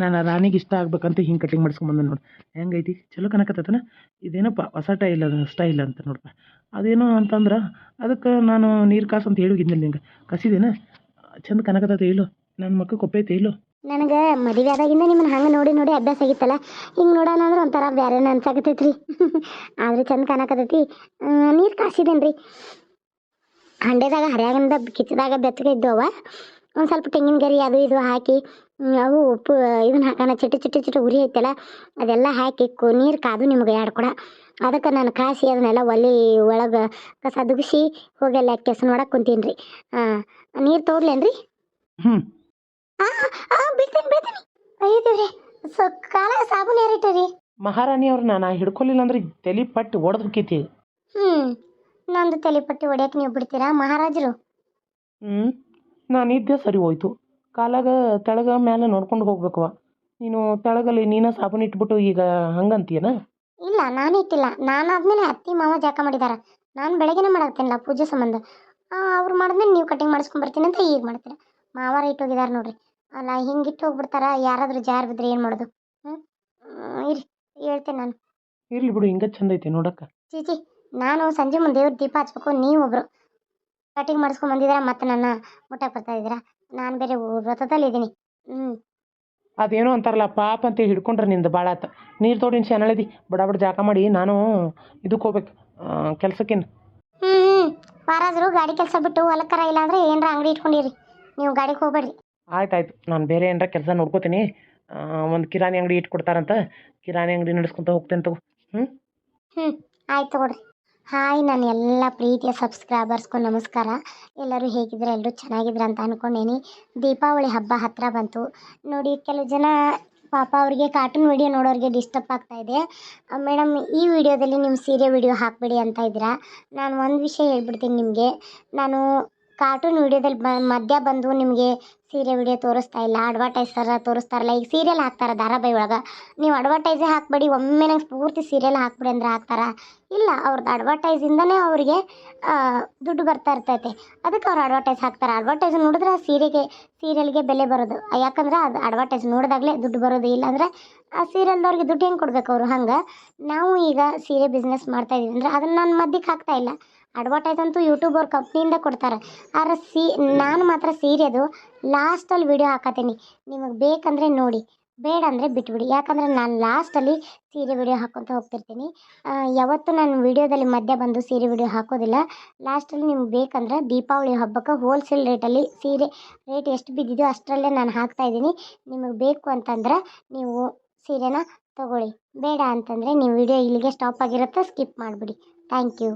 ನಾನು ರಾಣಿಗೆ ಇಷ್ಟ ಆಗ್ಬೇಕಂತ ಹಿಂಗೆ ಕಟಿಂಗ್ ಮಾಡಿಸ್ಕೊಂಬಂದೆ ನೋಡಿ. ಹೆಂಗೈತಿ? ಚಲೋ ಕಾಣಕತ್ತತನ? ಇದೇನಪ್ಪ, ಹೊಸ ಟೈಲ್ ಅದು ಸ್ಟೈಲ್ ಅಂತ ನೋಡಪ್ಪ ಅದೇನು ಅಂತಂದ್ರೆ, ಅದಕ್ಕೆ ನಾನು ನೀರು ಕಾಸು ಅಂತ ಹೇಳಿಗಿದ್ನಲ್ಲ ನಿಂಗೆ ಕಸಿದೇನ? ಚಂದ ಕನಕತ್ತ ಇಲ್ಲೋ ನನ್ನ ಮಕ್ಕ ಕೊಪ್ಪೈತೆ ಇಲ್ಲೋ ನನಗೆ ಮದುವೆ ಆದಾಗಿಂದ ನಿಮ್ಮನ್ನ ಹಂಗೆ ನೋಡಿ ನೋಡಿ ಅಭ್ಯಾಸ ಆಗಿತ್ತಲ್ಲ, ಹಿಂಗೆ ನೋಡೋಣ ಅಂದ್ರೆ ಒಂಥರ ಬೇರೆನ ಅನ್ಸಾಕತೈತ್ರಿ. ಆದ್ರೆ ಚಂದ ಕಾಣಕತ್ತೈತಿ ನೀರು ಕಾಸಿದೇನ್ರಿ. ಹಂಡೆದಾಗ ಹರಿಯಾಗಿಂದ ಕಿಚ್ಚದಾಗ ಬೆಚ್ಚಗೆ ಇದ್ದವ, ಒಂದು ಸ್ವಲ್ಪ ತೆಂಗಿನ ಗರಿ ಅದು ಇದು ಹಾಕಿ ಅವು ಉಪ್ಪು, ಇದನ್ನ ಹಾಕೋಣ, ಚಿಟ್ಟು ಚಿಟ್ಟು ಚಿಟ್ಟು ಉರಿ ಐತಲ್ಲ, ಅದೆಲ್ಲ ಹಾಕಿ ಕು ನೀರು ಕಾದು ನಿಮ್ಗೆ ಎರಡು ಕೊಡ. ಅದಕ್ಕೆ ನಾನು ಕಾಸಿ ಅದನ್ನೆಲ್ಲ ಒಲೆ ಒಳಗೆ ಕಸ ದುಗಿಸಿ ಹೋಗಿ ಅಲ್ಲಿ ಕೆಸ ನೋಡಕ್ಕೆ ಕುಂತೀನಿ ರೀ ನೀರು ತೋರ್ಲೇನ್ರಿ? ಹ್ಞೂ ಸೊ ಕಾಲ ಸಾಬೂನು ಯಾರಿಟ್ಟರಿ ಮಹಾರಾಣಿ ಅವ್ರನ್ನ ನಾ ಹಿಡ್ಕೊಲಿಲ್ಲ ಅಂದ್ರೆ ತಲೆ ಪಟ್ಟು ಒಡೆದು ಹೋಕೈತಿ ಹ್ಮ್ ನಂದು ತಲೆಪಟ್ಟಿ ಹೊಡ್ಯಕ್ಕೆ ನೀವು ಬಿಡ್ತೀರಾ ಮಹಾರಾಜರು? ಹ್ಞೂ ನಾನು ಇದ್ದೆ ಸರಿ ಹೋಯ್ತು. ಕಾಲಾಗ ತೆಳಗ ಮೇಲೆ ನೋಡ್ಕೊಂಡು ಹೋಗ್ಬೇಕವ ನೀನು ತೆಳಗಲ್ಲಿ ನೀನ ಸಾಬೂನ್ ಇಟ್ಬಿಟ್ಟು ಈಗ ಹಂಗಂತೀಯನ? ಇಲ್ಲ ನಾನು ಇಟ್ಟಿಲ್ಲ. ನಾನು ಆದ್ಮೇಲೆ ಅತ್ತಿ ಮಾವ ಜಾಕ ಮಾಡಿದಾರ. ನಾನು ಬೆಳಗ್ಗೆನೇ ಮಾಡಾಕ್ತೀನಲ್ಲ ಪೂಜೆ ಸಂಬಂಧ. ಅವ್ರು ಮಾಡಿದ್ಮೇಲೆ ನೀವು ಕಟಿಂಗ್ ಮಾಡಿಸ್ಕೊಂಡ್ ಬರ್ತೀನಿ ಅಂತ ಈಗ ಮಾಡ್ತೀರಾ. ಮಾವಾರ ಇಟ್ಟೋಗಿದಾರೆ ನೋಡ್ರಿ. ಅಲ್ಲ ಹಿಂಗೆ ಇಟ್ಟು ಹೋಗ್ಬಿಡ್ತಾರ? ಯಾರಾದ್ರೂ ಜಾರ್ ಬಿದ್ರೆ ಏನು ಮಾಡೋದು? ಹ್ಞೂ ಇರಿ ಹೇಳ್ತೇನೆ ನಾನು. ಇರ್ಲಿ ಬಿಡು ಹಿಂಗೆ ಚಂದ ಐತಿ ನೋಡಕ್ಕ. ಚೀಚಿ ನಾನು ಸಂಜೆ ಮುಂದೆ ದೇವ್ರ ದೀಪ ಹಚ್ಬೇಕು ನೀವೊಬ್ರು ಕಟಿಂಗ್ ಮಾಡಿಸ್ಕೊಂಡ್ ಬಂದಿದ್ದೀರಾ ಮತ್ತೆ ನನ್ನ ಮುಟ್ಟಕ್ಕೆ ಬರ್ತಾ ಇದ್ದೀರಾ? ನಾನು ಬೇರೆ ವ್ರತದಲ್ಲಿ ಇದ್ದೀನಿ. ಹ್ಞೂ ಅದೇನೋ ಅಂತಾರಲ್ಲ ಪಾಪ ಅಂತ ಹಿಡ್ಕೊಂಡ್ರೆ ನಿಂದು ಭಾಳ ಆತ. ನೀರು ತೋಡಿನ ಶನಳದಿ ಬಡ ಬಡ ಜಾಕ ಮಾಡಿ ನಾನು ಇದಕ್ಕೆ ಹೋಗ್ಬೇಕು. ಕೆಲ್ಸಕ್ಕೇನು? ಹ್ಞೂ ಹ್ಞೂ ಮಾರಾಜರು ಗಾಡಿ ಕೆಲಸ ಬಿಟ್ಟು ಹೊಲಕ್ಕರ ಇಲ್ಲಾಂದ್ರೆ ಏನರ ಅಂಗಡಿ ಇಟ್ಕೊಂಡಿರಿ. ನೀವು ಗಾಡಿಗೆ ಹೋಗ್ಬೇಡ್ರಿ. ಆಯ್ತು ಆಯ್ತು ನಾನು ಬೇರೆ ಏನಾರ ಕೆಲಸ ನೋಡ್ಕೋತೀನಿ. ಒಂದು ಕಿರಾಣಿ ಅಂಗಡಿ ಇಟ್ಕೊಡ್ತಾರಂತ ಕಿರಾಣಿ ಅಂಗಡಿ ನಡೆಸ್ಕೊಂತ ಹೋಗ್ತೇನೆ ತಗೋ. ಹ್ಞೂ ಹ್ಞೂ ಆಯ್ತು ತಗೊಳ್ರಿ ಹಾಯ್ ನಾನು ಎಲ್ಲ ಪ್ರೀತಿಯ ಸಬ್ಸ್ಕ್ರೈಬರ್ಸ್ಗೂ ನಮಸ್ಕಾರ. ಎಲ್ಲರೂ ಹೇಗಿದ್ರೆ ಎಲ್ಲರೂ ಚೆನ್ನಾಗಿದ್ರ ಅಂತ ಅಂದ್ಕೊಂಡೇನಿ ದೀಪಾವಳಿ ಹಬ್ಬ ಹತ್ತಿರ ಬಂತು. ನೋಡಿ, ಕೆಲವು ಜನ ಪಾಪ ಅವರಿಗೆ ಕಾರ್ಟೂನ್ ವಿಡಿಯೋ ನೋಡೋರಿಗೆ ಡಿಸ್ಟರ್ಬ್ ಆಗ್ತಾ ಇದೆ. ಮೇಡಮ್ ಈ ವಿಡಿಯೋದಲ್ಲಿ ನಿಮ್ಮ ಸೀರೆ ವಿಡಿಯೋ ಹಾಕಬೇಡಿ ಅಂತ ಇದ್ದೀರಾ? ನಾನು ಒಂದು ವಿಷಯ ಹೇಳ್ಬಿಡ್ತೀನಿ ನಿಮಗೆ. ನಾನು ಕಾರ್ಟೂನ್ ವಿಡಿಯೋದಲ್ಲಿ ಬ ಮಧ್ಯ ಬಂದು ನಿಮಗೆ ಸೀರೆ ವಿಡಿಯೋ ತೋರಿಸ್ತಾ ಇಲ್ಲ ಅಡ್ವರ್ಟೈಸರ್ ತೋರಿಸ್ತಾರಲ್ಲ ಈಗ ಸೀರಿಯಲ್ ಹಾಕ್ತಾರೆ ಧಾರಾವಾಹಿ ಒಳಗೆ. ನೀವು ಅಡ್ವರ್ಟೈಸೇ ಹಾಕಬೇಡಿ, ಒಮ್ಮೆ ನಂಗೆ ಪೂರ್ತಿ ಸೀರಿಯಲ್ ಹಾಕ್ಬಿಡಿ ಅಂದ್ರೆ ಹಾಕ್ತಾರ? ಇಲ್ಲ ಅವ್ರದ್ದು ಅಡ್ವರ್ಟೈಸಿಂದನೇ ಅವರಿಗೆ ದುಡ್ಡು ಬರ್ತಾ ಇರ್ತೈತೆ. ಅದಕ್ಕೆ ಅವ್ರು ಅಡ್ವರ್ಟೈಸ್ ಹಾಕ್ತಾರೆ. ಅಡ್ವರ್ಟೈಸ್ ನೋಡಿದ್ರೆ ಸೀರೆಗೆ ಸೀರಿಯಲ್ಗೆ ಬೆಲೆ ಬರೋದು. ಯಾಕಂದ್ರೆ ಅದು ಅಡ್ವರ್ಟೈಸ್ ನೋಡಿದಾಗಲೇ ದುಡ್ಡು ಬರೋದು. ಇಲ್ಲಾಂದ್ರೆ ಆ ಸೀರಿಯಲ್ದವ್ರಿಗೆ ದುಡ್ಡು ಹೆಂಗೆ ಕೊಡ್ಬೇಕು ಅವರು? ಹಂಗೆ. ನಾವು ಈಗ ಸೀರೆ ಬಿಸ್ನೆಸ್ ಮಾಡ್ತಾ ಇದೀವಿ ಅಂದ್ರೆ ಅದನ್ನು ನಾನು ಮಧ್ಯಕ್ಕೆ ಹಾಕ್ತಾ ಇಲ್ಲ. ಅಡ್ವರ್ಟೈಸ್ ಅಂತೂ ಯೂಟ್ಯೂಬ್ ಅವ್ರ ಕಂಪ್ನಿಯಿಂದ ಕೊಡ್ತಾರೆ. ಆದ್ರೆ ಸಿ, ನಾನು ಮಾತ್ರ ಸೀರೆದು ಲಾಸ್ಟಲ್ಲಿ ವಿಡಿಯೋ ಹಾಕತೀನಿ. ನಿಮಗೆ ಬೇಕಂದರೆ ನೋಡಿ ಬೇಡ ಅಂದರೆ ಬಿಟ್ಬಿಡಿ. ಯಾಕಂದರೆ ನಾನು ಲಾಸ್ಟಲ್ಲಿ ಸೀರೆ ವಿಡಿಯೋ ಹಾಕ್ಕೊತ ಹೋಗ್ತಿರ್ತೀನಿ. ಯಾವತ್ತೂ ನಾನು ವಿಡಿಯೋದಲ್ಲಿ ಮಧ್ಯ ಬಂದು ಸೀರೆ ವಿಡಿಯೋ ಹಾಕೋದಿಲ್ಲ. ಲಾಸ್ಟಲ್ಲಿ ನಿಮ್ಗೆ ಬೇಕಂದ್ರೆ ದೀಪಾವಳಿ ಹಬ್ಬಕ್ಕೆ ಹೋಲ್ಸೇಲ್ ರೇಟಲ್ಲಿ ಸೀರೆ ರೇಟ್ ಎಷ್ಟು ಬಿದ್ದಿದೆಯೋ ಅಷ್ಟರಲ್ಲೇ ನಾನು ಹಾಕ್ತಾ ಇದ್ದೀನಿ. ನಿಮಗೆ ಬೇಕು ಅಂತಂದ್ರೆ ನೀವು ಸೀರೆನ ತಗೊಳ್ಳಿ. ಬೇಡ ಅಂತಂದರೆ ನೀವು ವಿಡಿಯೋ ಇಲ್ಲಿಗೆ ಸ್ಟಾಪ್ ಆಗಿರುತ್ತೆ ಸ್ಕಿಪ್ ಮಾಡಿಬಿಡಿ. Thank you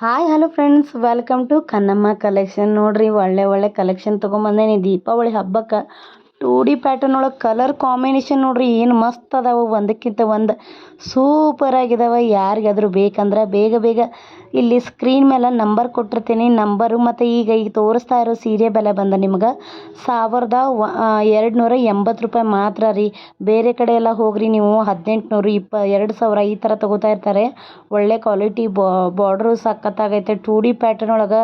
hi hello friends welcome to Kannamma collection ನೋಡ್ರಿ, ಒಳ್ಳೆ ಒಳ್ಳೆ ಕಲೆಕ್ಷನ್ ತೊಗೊಂಬಂದೇನಿ ದೀಪಾವಳಿ ಹಬ್ಬಕ್ಕೆ ಟೂ ಡಿ ಪ್ಯಾಟರ್ನ್ ಒಳಗೆ ಕಲರ್ ಕಾಂಬಿನೇಷನ್ ನೋಡ್ರಿ, ಏನು ಮಸ್ತ್ ಅದಾವ. ಒಂದಕ್ಕಿಂತ ಒಂದು ಸೂಪರ್ ಆಗಿದಾವ. ಯಾರಿಗಾದ್ರೂ ಬೇಕಂದ್ರೆ ಬೇಗ ಬೇಗ ಇಲ್ಲಿ ಸ್ಕ್ರೀನ್ ಮೇಲೆ ನಂಬರ್ ಕೊಟ್ಟಿರ್ತೀನಿ. ನಂಬರು ಮತ್ತು ಈಗ ಈಗ ತೋರಿಸ್ತಾ ಇರೋ ಸೀರೆ ಬೆಲೆ ಬಂದ ನಿಮ್ಗೆ ಸಾವಿರದ ಎರಡು ನೂರ ಎಂಬತ್ತು ರೂಪಾಯಿ ಮಾತ್ರ ರೀ. ಬೇರೆ ಕಡೆ ಎಲ್ಲ ಹೋಗ್ರಿ ನೀವು. ಹದಿನೆಂಟು ನೂರು ಇಪ್ಪ, ಎರಡು ಸಾವಿರ ಈ ಥರ ತಗೋತಾ ಇರ್ತಾರೆ. ಒಳ್ಳೆ ಕ್ವಾಲಿಟಿ ಬಾರ್ಡ್ರು ಸಖತ್ತಾಗೈತೆ. ಟೂ ಡಿ ಪ್ಯಾಟರ್ನ್ ಒಳಗೆ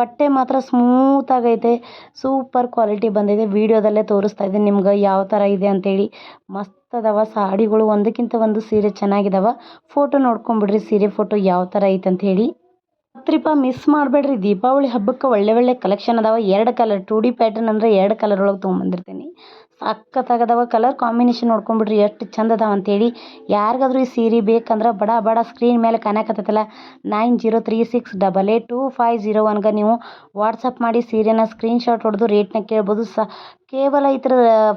ಬಟ್ಟೆ ಮಾತ್ರ ಸ್ಮೂತ್ ಆಗೈತೆ. ಸೂಪರ್ ಕ್ವಾಲಿಟಿ ಬಂದಿದೆ. ವಿಡಿಯೋದಲ್ಲೇ ತೋರಿಸ್ತಾ ಇದ್ದೀನಿ. ನಿಮ್ಗೆ ಯಾವ ಥರ ಇದೆ ಅಂತೇಳಿ. ಮಸ್ತ್ ಅದಾವ ಸಾಡಿಗಳು, ಒಂದಕ್ಕಿಂತ ಒಂದು ಸೀರೆ ಚೆನ್ನಾಗಿದಾವ. ಫೋಟೋ ನೋಡ್ಕೊಂಬಿಡ್ರಿ, ಸೀರೆ ಫೋಟೋ ಯಾವ ಥರ ಐತೆ ಅಂತ ಹೇಳಿ ಮತ್ರಿಪ ಮಿಸ್ ಮಾಡಬೇಡ್ರಿ. ದೀಪಾವಳಿ ಹಬ್ಬಕ್ಕೆ ಒಳ್ಳೆ ಒಳ್ಳೆ ಕಲೆಕ್ಷನ್ ಅದಾವ. ಎರಡು ಕಲರ್ ಟು ಡಿ ಪ್ಯಾಟರ್ನ್ ಅಂದರೆ ಎರಡು ಕಲರ್ ಒಳಗೆ ತೊಗೊಂಬಂದಿರ್ತೀನಿ. ಸಖತ್ತಾಗದವ ಕಲರ್ ಕಾಂಬಿನೇಷನ್ ನೋಡ್ಕೊಂಬಿಡ್ರಿ, ಎಷ್ಟು ಚಂದ ಅದಾವ ಅಂತೇಳಿ. ಯಾರಿಗಾದ್ರೂ ಈ ಸೀರೆ ಬೇಕಂದ್ರೆ ಬಡ ಬಡ ಸ್ಕ್ರೀನ್ ಮೇಲೆ ಕಾಣಕತ್ತೈತಲ್ಲ nine zero three six double eight two five zero ಒನ್ಗೆ ನೀವು ವಾಟ್ಸಪ್ ಮಾಡಿ ಸೀರೆನ ಸ್ಕ್ರೀನ್ಶಾಟ್ ಹೊಡೆದು ರೇಟ್ನ ಕೇಳ್ಬೋದು. ಸ, ಕೇವಲ ಇದ್ರ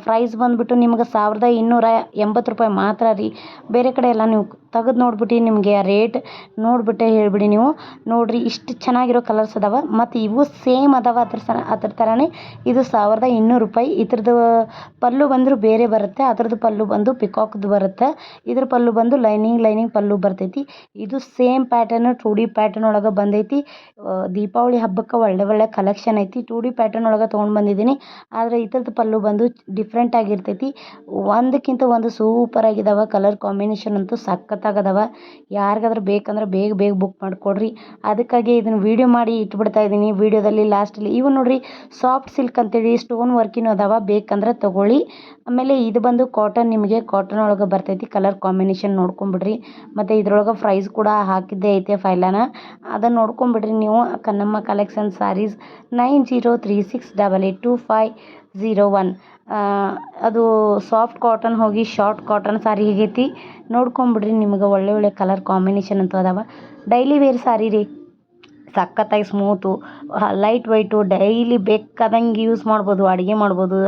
ಪ್ರೈಸ್ ಬಂದುಬಿಟ್ಟು ನಿಮ್ಗೆ ಸಾವಿರದ ಇನ್ನೂರ ಎಂಬತ್ತು ರೂಪಾಯಿ ಮಾತ್ರ ರೀ. ಬೇರೆ ಕಡೆ ಎಲ್ಲ ನೀವು ತೆಗೆದು ನೋಡ್ಬಿಟ್ಟು ನಿಮಗೆ ರೇಟ್ ನೋಡಿಬಿಟ್ಟೆ ಹೇಳಿಬಿಡಿ ನೀವು. ನೋಡಿರಿ, ಇಷ್ಟು ಚೆನ್ನಾಗಿರೋ ಕಲರ್ಸ್ ಅದಾವ. ಮತ್ತು ಇವು ಸೇಮ್ ಅದಾವ ಅದ್ರ ಸ ಅದ್ರ ಥರನೇ ಇದು ಸಾವಿರದ ಇನ್ನೂರು ರೂಪಾಯಿ. ಇದ್ರದ್ದು ಪಲ್ಲು ಬಂದರೂ ಬೇರೆ ಬರುತ್ತೆ, ಅದ್ರದ್ದು ಪಲ್ಲು ಬಂದು ಪಿಕಾಕ್ದು ಬರುತ್ತೆ. ಇದ್ರ ಪಲ್ಲು ಬಂದು ಲೈನಿಂಗ್ ಲೈನಿಂಗ್ ಪಲ್ಲು ಬರ್ತೈತಿ. ಇದು same pattern two D pattern ಒಳಗೆ ಬಂದೈತಿ. ದೀಪಾವಳಿ ಹಬ್ಬಕ್ಕೆ ಒಳ್ಳೆ ಒಳ್ಳೆ ಕಲೆಕ್ಷನ್ ಐತಿ. ಟು ಡಿ ಪ್ಯಾಟರ್ನ್ ಒಳಗೆ ತೊಗೊಂಡು ಬಂದಿದ್ದೀನಿ ಆದರೆ ಇದ್ರದ್ದು ಪಲ್ಲು ಬಂದು ಡಿಫ್ರೆಂಟ್ ಆಗಿರ್ತೈತಿ. ಒಂದಕ್ಕಿಂತ ಒಂದು ಸೂಪರ್ ಆಗಿದಾವೆ. ಕಲರ್ ಕಾಂಬಿನೇಷನ್ ಅಂತೂ ಸಖತ್ತಾಗದವ. ಯಾರಿಗಾದ್ರೂ ಬೇಕಂದ್ರೆ ಬೇಗ ಬೇಗ ಬುಕ್ ಮಾಡಿಕೊಡ್ರಿ. ಅದಕ್ಕಾಗಿ ಇದನ್ನು ವೀಡಿಯೋ ಮಾಡಿ ಇಟ್ಬಿಡ್ತಾ ಇದ್ದೀನಿ ವೀಡಿಯೋದಲ್ಲಿ ಲಾಸ್ಟಲ್ಲಿ ಇವು ನೋಡ್ರಿ ಸಾಫ್ಟ್ ಸಿಲ್ಕ್ ಅಂತೇಳಿ ಸ್ಟೋನ್ ವರ್ಕಿನೂ ಅದಾವ. ಬೇಕಂದ್ರೆ ತೊಗೊಳ್ಳಿ. ಆಮೇಲೆ ಇದು ಬಂದು ಕಾಟನ್ ನಿಮಗೆ ಕಾಟನ್ ಒಳಗೆ ಬರ್ತೈತಿ ಕಲರ್ ಕಾಂಬಿನೇಷನ್ ನೋಡ್ಕೊಂಬಿಡ್ರಿ. ಮತ್ತು ಇದ್ರೊಳಗೆ ಪ್ರೈಸ್ ಕೂಡ ಹಾಕಿದ್ದೇ ಐತೆ ಫೈಲನ. ಅದನ್ನು ನೋಡ್ಕೊಂಬಿಡ್ರಿ ನೀವು. Kannamma collection saris nine zero one ಅದು ಸಾಫ್ಟ್ ಕಾಟನ್ ಹೋಗಿ ಶಾರ್ಟ್ ಕಾಟನ್ ಸಾರಿ ಹೇಗೈತಿ ನೋಡ್ಕೊಂಬಿಡ್ರಿ ನಿಮಗೆ ಒಳ್ಳೆ ಒಳ್ಳೆ ಕಲರ್ ಕಾಂಬಿನೇಷನ್ ಅಂತ ಅದಾವ. ಡೈಲಿ ವೇರ್ ಸಾರಿ ರೀ. ಸಖತ್ತಾಗಿ ಸ್ಮೂತು ಲೈಟ್ ವೈಟು ಡೈಲಿ ಬೇಕಾದಂಗೆ ಯೂಸ್ ಮಾಡ್ಬೋದು, ಅಡುಗೆ ಮಾಡ್ಬೋದು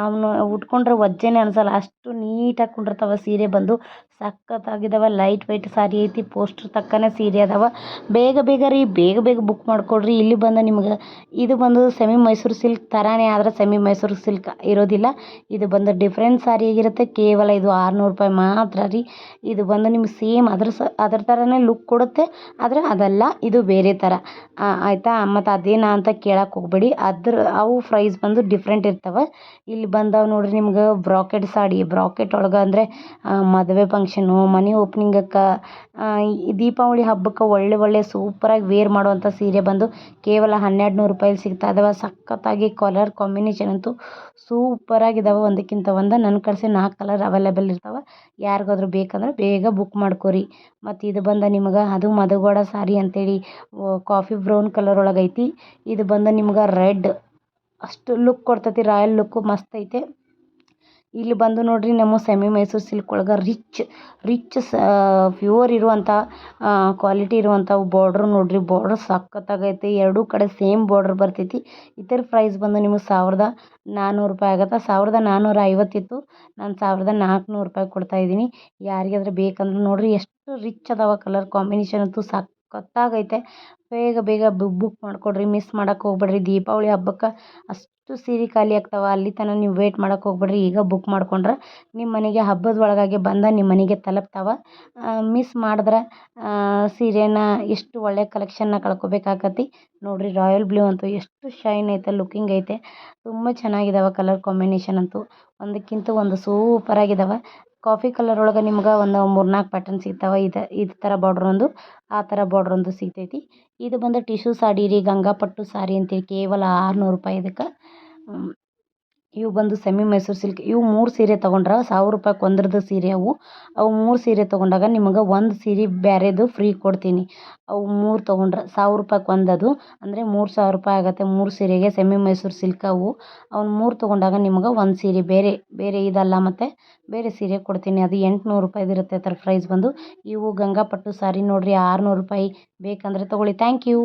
ಅವನು ಉಟ್ಕೊಂಡ್ರೆ ವಜ್ಜೆನೇ ಅನ್ಸಲ್ಲ. ಅಷ್ಟು ನೀಟಾಗಿ ಕುಂಡಿರ್ತಾವೆ ಸೀರೆ ಬಂದು. ಸಖತ್ತಾಗಿದ್ದಾವೆ ಲೈಟ್ ವೈಟ್ ಸಾರಿ ಐತಿ ಪೋಸ್ಟರ್ ತಕ್ಕನೇ ಸೀರೆ ಅದಾವೆ. ಬೇಗ ಬೇಗ ರೀ, ಬೇಗ ಬೇಗ ಬುಕ್ ಮಾಡಿಕೊಡ್ರಿ. ಇಲ್ಲಿ ಬಂದು ನಿಮ್ಗೆ, ಇದು ಬಂದು ಸೆಮಿ ಮೈಸೂರು ಸಿಲ್ಕ್ ಥರನೇ ಆದರೆ ಸೆಮಿ ಮೈಸೂರು ಸಿಲ್ಕ್ ಇರೋದಿಲ್ಲ. ಇದು ಬಂದು ಡಿಫ್ರೆಂಟ್ ಸಾರಿ ಆಗಿರುತ್ತೆ, ಕೇವಲ ಇದು ಆರುನೂರು ರೂಪಾಯಿ ಮಾತ್ರ ರೀ. ಇದು ಬಂದು ನಿಮ್ಗೆ ಸೇಮ್ ಅದ್ರ ಸ, ಅದ್ರ ಥರನೇ ಲುಕ್ ಕೊಡುತ್ತೆ. ಆದರೆ ಅದಲ್ಲ, ಇದು ಬೇರೆ ಥರ ಆಯಿತಾ? ಮತ್ತು ಅದೇನಾ ಅಂತ ಕೇಳಕ್ಕೆ ಹೋಗಬೇಡಿ. ಅದ್ರ, ಅವು ಪ್ರೈಸ್ ಬಂದು ಡಿಫ್ರೆಂಟ್ ಇರ್ತವೆ. ಇಲ್ಲಿ ಬಂದಾವ್ ನೋಡ್ರಿ ನಿಮ್ಗೆ ಬ್ರಾಕೆಟ್ ಸಾಡಿ. ಬ್ರಾಕೆಟ್ ಒಳಗೆ ಅಂದರೆ ಮದುವೆ ಫಂಕ್ಷನು ಮನೆ ಓಪ್ನಿಂಗಕ್ಕೆ ದೀಪಾವಳಿ ಹಬ್ಬಕ್ಕೆ ಒಳ್ಳೆ ಒಳ್ಳೆ ಸೂಪರಾಗಿ ವೇರ್ ಮಾಡುವಂಥ ಸೀರೆ ಬಂದು ಕೇವಲ ಹನ್ನೆರಡು ನೂರು ರೂಪಾಯಿ ಸಿಗ್ತಾ ಇದಾವೆ. ಸಖತ್ತಾಗಿ ಕಲರ್ ಕಾಂಬಿನೇಷನ್ ಅಂತೂ ಸೂಪರಾಗಿದ್ದಾವೆ ಒಂದಕ್ಕಿಂತ ಒಂದು ನನ್ನ ಕಡೆಸಿ ನಾಲ್ಕು ಕಲರ್ ಅವೈಲೇಬಲ್ ಇರ್ತಾವೆ. ಯಾರಿಗಾದ್ರೂ ಬೇಕಂದ್ರೆ ಬೇಗ ಬುಕ್ ಮಾಡ್ಕೊರಿ. ಮತ್ತು ಇದು ಬಂದ ನಿಮ್ಗೆ, ಅದು ಮಧುಗೌಡ ಸಾರಿ ಅಂತೇಳಿ ಕಾಫಿ ಬ್ರೌನ್ ಕಲರ್ ಒಳಗೆ ಐತಿ ಇದು ಬಂದು ನಿಮ್ಗೆ ರೆಡ್ ಅಷ್ಟು ಲುಕ್ ಕೊಡ್ತೈತಿ ರಾಯಲ್ ಲುಕ್ಕು ಮಸ್ತ್ ಐತೆ. ಇಲ್ಲಿ ಬಂದು ನೋಡ್ರಿ ನಮ್ಮ ಸೆಮಿ ಮೈಸೂರು ಸಿಲ್ಕ್ ಒಳಗೆ ರಿಚ್ ರಿಚ್ ಸ ಪ್ಯೂರ್ ಇರುವಂಥ ಕ್ವಾಲಿಟಿ ಇರುವಂಥವು ಬಾರ್ಡ್ರ್ ನೋಡ್ರಿ. ಬಾರ್ಡ್ರ್ ಸಖತ್ತಾಗೈತೆ. ಎರಡೂ ಕಡೆ ಸೇಮ್ ಬಾರ್ಡ್ರ್ ಬರ್ತೈತಿ. ಇದರ ಪ್ರೈಸ್ ಬಂದು ನಿಮಗೆ ಸಾವಿರದ ನಾನ್ನೂರು ರೂಪಾಯಿ ಆಗುತ್ತೆ? ಸಾವಿರದ ನಾನ್ನೂರ ಐವತ್ತಿತ್ತು. ನಾನು ಸಾವಿರದ ನಾಲ್ಕುನೂರು ರೂಪಾಯಿ ಕೊಡ್ತಾ ಇದ್ದೀನಿ. ಯಾರಿಗಾದ್ರೂ ಬೇಕಂದ್ರೆ ನೋಡ್ರಿ. ಎಷ್ಟು ರಿಚ್ ಅದಾವ ಕಲರ್ ಕಾಂಬಿನೇಷನ್ ಅಂತೂ ಸಖತ್ತಾಗೈತೆ ಬೇಗ ಬೇಗ ಬುಕ್ ಮಾಡಿಕೊಡ್ರಿ ಮಿಸ್ ಮಾಡಕ್ಕೆ ಹೋಗ್ಬೇಡ್ರಿ. ದೀಪಾವಳಿ ಹಬ್ಬಕ್ಕೆ ಅಷ್ಟು ಸೀರೆ ಖಾಲಿ ಆಗ್ತಾವೆ. ಅಲ್ಲಿ ತನಕ ನೀವು ವೇಟ್ ಮಾಡಕ್ಕೆ ಹೋಗ್ಬೇಡ್ರಿ. ಈಗ ಬುಕ್ ಮಾಡ್ಕೊಂಡ್ರೆ ನಿಮ್ಮ ಮನೆಗೆ ಹಬ್ಬದ ಒಳಗಾಗಿ ಬಂದ ನಿಮ್ಮ ಮನೆಗೆ ತಲುಪ್ತಾವೆ. ಮಿಸ್ ಮಾಡಿದ್ರೆ ಸೀರೆನ ಎಷ್ಟು ಒಳ್ಳೆ ಕಲೆಕ್ಷನ್ನ ಕಳ್ಕೊಬೇಕಾಕತಿ. ನೋಡಿರಿ ರಾಯಲ್ ಬ್ಲೂ ಅಂತೂ ಎಷ್ಟು ಶೈನ್ ಐತೆ ಲುಕ್ಕಿಂಗ್ ಐತೆ. ತುಂಬ ಚೆನ್ನಾಗಿದಾವೆ ಕಲರ್ ಕಾಂಬಿನೇಷನ್ ಅಂತೂ. ಒಂದಕ್ಕಿಂತ ಒಂದು ಸೂಪರಾಗಿದಾವೆ ಕಾಫಿ ಕಲರ್ ಒಳಗೆ ನಿಮ್ಗೆ ಒಂದು ಮೂರು ನಾಲ್ಕು ಪ್ಯಾಟರ್ನ್ ಸಿಗ್ತಾವೆ. ಇದು ಇದು ಥರ ಬಾರ್ಡ್ರ್ ಒಂದು ಆ ಥರ ಬಾರ್ಡ್ರ್ ಒಂದು ಸಿಗ್ತೈತಿ. ಇದು ಬಂದು ಟಿಶ್ಯೂ ಸಾಡಿ ರೀ, ಗಂಗಾ ಪಟ್ಟು ಸಾರಿ ಅಂತೇಳಿ ಕೇವಲ ಆರುನೂರು ರೂಪಾಯಿ ಇದಕ್ಕೆ. ಇವು ಬಂದು ಸೆಮಿ ಮೈಸೂರು ಸಿಲ್ಕ್. ಇವು ಮೂರು ಸೀರೆ ತೊಗೊಂಡ್ರೆ ಸಾವಿರ ರೂಪಾಯಿ ಒಂದ್ರದ್ದು ಸೀರೆ ಅವು. ಅವು ಮೂರು ಸೀರೆ ತೊಗೊಂಡಾಗ ನಿಮಗೆ ಒಂದು ಸೀರೆ ಬೇರೆದು ಫ್ರೀ ಕೊಡ್ತೀನಿ. ಅವು ಮೂರು ತೊಗೊಂಡ್ರೆ ಸಾವಿರ ರೂಪಾಯ್ಗೆ ಒಂದು ಅದು ಅಂದರೆ ಮೂರು ಸಾವಿರ ರೂಪಾಯಿ ಆಗುತ್ತೆ ಮೂರು ಸೀರೆಗೆ ಸೆಮಿ ಮೈಸೂರು ಸಿಲ್ಕ್ ಅವು. ಅವ್ನ ಮೂರು ತೊಗೊಂಡಾಗ ನಿಮಗೆ ಒಂದು ಸೀರೆ ಬೇರೆ ಬೇರೆ ಇದಲ್ಲ ಮತ್ತು ಬೇರೆ ಸೀರೆ ಕೊಡ್ತೀನಿ. ಅದು ಎಂಟುನೂರು ರೂಪಾಯಿದು ಇರುತ್ತೆ ಅದರ ಪ್ರೈಸ್ ಬಂದು. ಇವು ಗಂಗಾಪಟ್ಟು ಸಾರಿ ನೋಡಿರಿ ಆರುನೂರು ರೂಪಾಯಿ ಬೇಕಂದರೆ ತೊಗೊಳ್ಳಿ. Thank you